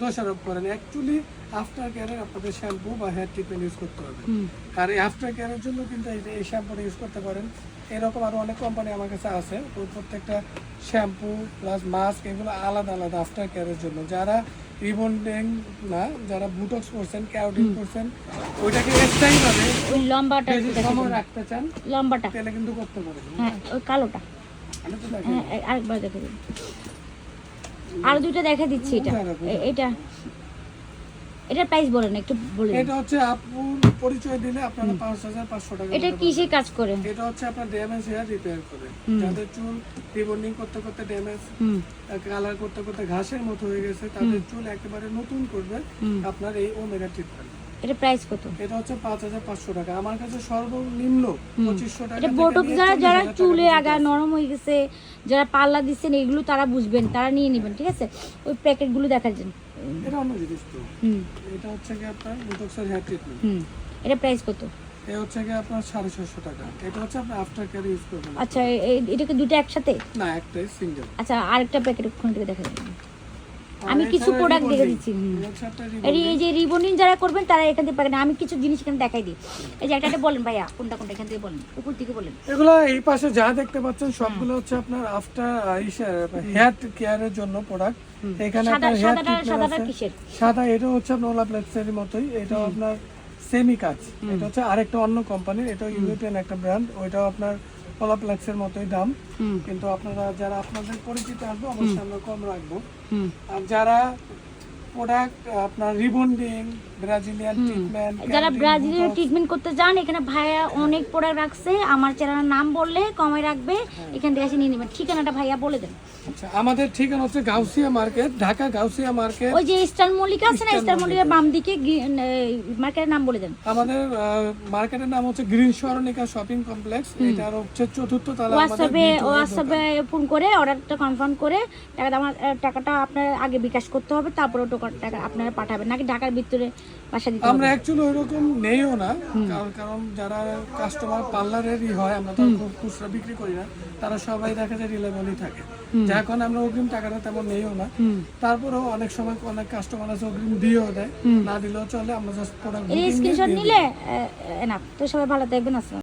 দোষারোপ করেন। Actually after কেয়ারের আপনাদের শ্যাম্পু বা হেয়ার ট্রিটমেন্ট ইউজ করতে হবে। আর এই আফটার কেয়ারের জন্য কিন্তু এই শ্যাম্পুটা ইউজ করতে পারেন। এরকম আরও অনেক কোম্পানি আমার কাছে আছে। তো প্রত্যেকটা শ্যাম্পু প্লাস মাস্ক এগুলো আলাদা আলাদা আফটার কেয়ারের জন্য। যারা রিবন্ডিং না যারা বুটক্স করছেন ক্যারোটিন করছেন ওইটাকে স্থায়ী ভাবে লম্বাটা সময় রাখতে চান লম্বাটা। তাহলে কিন্তু করতে পারেন। হ্যাঁ ওই কালোটা। হ্যাঁ আরেকবার দেখে দিন। আরও দুটো দেখা দিচ্ছি এটা। এটা এটা। এটার প্রাইস বলেন একটু বলেন এটা হচ্ছে আপুর পরিচয় দিলে আপনারা পাঁচ হাজার পাঁচশো টাকা এটা কিসে কাজ করে। এটা হচ্ছে আপনার ড্যামেজ হেয়ার রিপেয়ার করে। যাদের চুল রিবন্ডিং করতে করতে ড্যামেজ হুম। কালার করতে করতে ঘাসের মতো হয়ে গেছে তাদের চুল একেবারে নতুন করবে আপনার এই ওমেগা ট্রিটমেন্ট এটা প্রাইস কত? এটা হচ্ছে পাঁচ হাজার পাঁচশো টাকা। আমার কাছে সর্বনিম্ন পঁচিশশো টাকা এটা থেকে বোটক নিয়ে যারা যারা চুলে আগা নরম হয়ে গেছে যারা পাল্লা দিচ্ছেন এগুলো তারা বুঝবেন তারা নিয়ে নেবেন ঠিক আছে? ওই প্যাকেটগুলো দেখা যান এটা অন্য জিনিস তো। হুম। এটা হচ্ছে কি আপনার বুটক্সের হেয়ার ট্রিটমেন্ট হুম। এটা প্রাইস কত? এটা হচ্ছে কি আপনার টাকা। এটা হচ্ছে আপনি আফটার কেয়ার ইউজ করবেন। আচ্ছা এটা কি দুটো একসাথে? না একটাই সিঙ্গেল আচ্ছা আরেকটা প্যাকেট ওখান থেকে দেখা যাবে আমি কিছু প্রোডাক্ট দেখে দিচ্ছি। এই যে রিবনিং যারা করবেন তারা এখান থেকে পাবেন আমি কিছু জিনিস এখানে দেখাই দিই। এই যে একটা বলেন ভাইয়া কোনটা কোনটা এখান থেকে বলেন উপর থেকে বলেন। এগুলো এই পাশে যা দেখতে পাচ্ছেন সবগুলো হচ্ছে আপনার আফটার হেয়ার কেয়ারের জন্য প্রোডাক্ট এখানে আপনার হেয়ার ট্রিটমেন্ট আছে। কিসের? সাদা এটা হচ্ছে আপনার ওলাপ্লেক্সের মতোই। এটা আপনার সেমি কাজ এটা হচ্ছে আরেকটা অন্য কোম্পানির এটা ইউরোপিয়ান একটা ব্র্যান্ড ওইটাও আপনার ওলাপ্লেক্সের মতোই দাম। কিন্তু আপনারা যারা আপনাদের পরিচিত আসবে অবশ্যই আমরা কম রাখব। আর যারা প্রোডাক্ট আপনার রিবন্ডিং ব্রাজিলিয়ান ট্রিটমেন্ট যারা ব্রাজিলের ট্রিটমেন্ট করতে যান এখানে ভাইয়া অনেক প্রোডাক্ট রাখছে। আমার চ্যানেলের নাম বললে কমে রাখবে। এখান থেকে এসে নিয়ে নেবেন। ঠিকানাটা ভাইয়া বলে দেন। আচ্ছা আমাদের ঠিকানা হচ্ছে গাউসিয়া মার্কেট ঢাকা গাউসিয়া মার্কেট। ওই যে স্টার মল্লিকা আছে না স্টার মল্লিকার বাম দিকে মার্কেটের নাম বলে দেন। আমাদের মার্কেটের নাম হচ্ছে গ্রিন সরণিকা শপিং কমপ্লেক্স। এটার হচ্ছে চতুর্থ তলা হোয়াটসঅ্যাপে হোয়াটসঅ্যাপে ফোন করে অর্ডারটা কনফার্ম করে টাকাটা আমার টাকাটা আপনার আগে বিকাশ করতে হবে তারপরে টাকা আপনারা পাঠাবেন নাকি ঢাকার ভিতরে বাসা দিতে আমরা অ্যাকচুয়ালি ওইরকম নেইও না কারণ কারণ যারা কাস্টমার পার্লারেরই হয় আমরা তো খুব খুচরা বিক্রি করি না তারা সবাই দেখা যায় রিলেবলই থাকে। এখন আমরা অগ্রিম টাকাটা তেমন নেইও না। তারপরেও অনেক সময় অনেক কাস্টমার আছে অগ্রিম দিয়েও দেয় না দিলেও চলে আমরা জাস্ট প্রোডাক্ট স্ক্রিনশট নিলে এনাফ। তো সবাই ভালো থাকবেন আসসালাম